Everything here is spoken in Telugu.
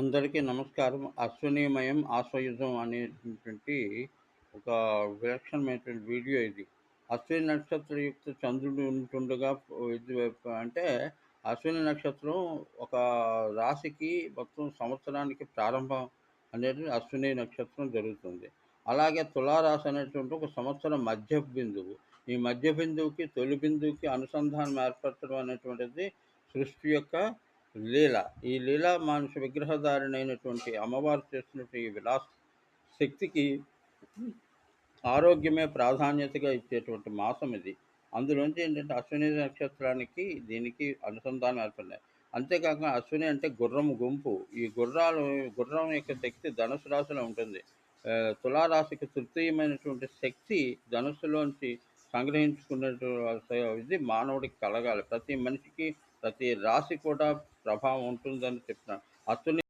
అందరికీ నమస్కారం. అశ్వనీమయం ఆశ్వయుధం అనేటువంటి ఒక విలక్షణమైనటువంటి వీడియో ఇది. అశ్విని నక్షత్రయుక్త చంద్రుడు ఉంటుండగా ఇది అంటే అశ్విని నక్షత్రం ఒక రాశికి మొత్తం సంవత్సరానికి ప్రారంభం అనేది అశ్విని నక్షత్రం జరుగుతుంది. అలాగే తులారాశి అనేటువంటి ఒక సంవత్సరం మధ్య బిందువు ఈ మధ్య బిందువుకి తొలి బిందువుకి అనుసంధానం ఏర్పరచడం అనేటువంటిది సృష్టి యొక్క లీల. ఈ లీలా మానుష విగ్రహధారిణైనటువంటి అమ్మవారు చేస్తున్నటువంటి ఈ విలాస శక్తికి ఆరోగ్యమే ప్రాధాన్యతగా ఇచ్చేటువంటి మాసం ఇది. అందులోంచి ఏంటంటే అశ్విని నక్షత్రానికి దీనికి అనుసంధానం ఏర్పడినాయి అంతేకాక అశ్విని అంటే గుర్రం గుంపు. ఈ గుర్రాలు గుర్రం యొక్క శక్తి ధనుసు రాశిలో ఉంటుంది. తులారాశికి తృతీయమైనటువంటి శక్తి ధనుసులోంచి సంగ్రహించుకున్నటువంటి ఇది మానవుడికి కలగాలి. ప్రతి మనిషికి ప్రతి రాశి కూడా ప్రభావం ఉంటుందని చెప్తున్నాను అతని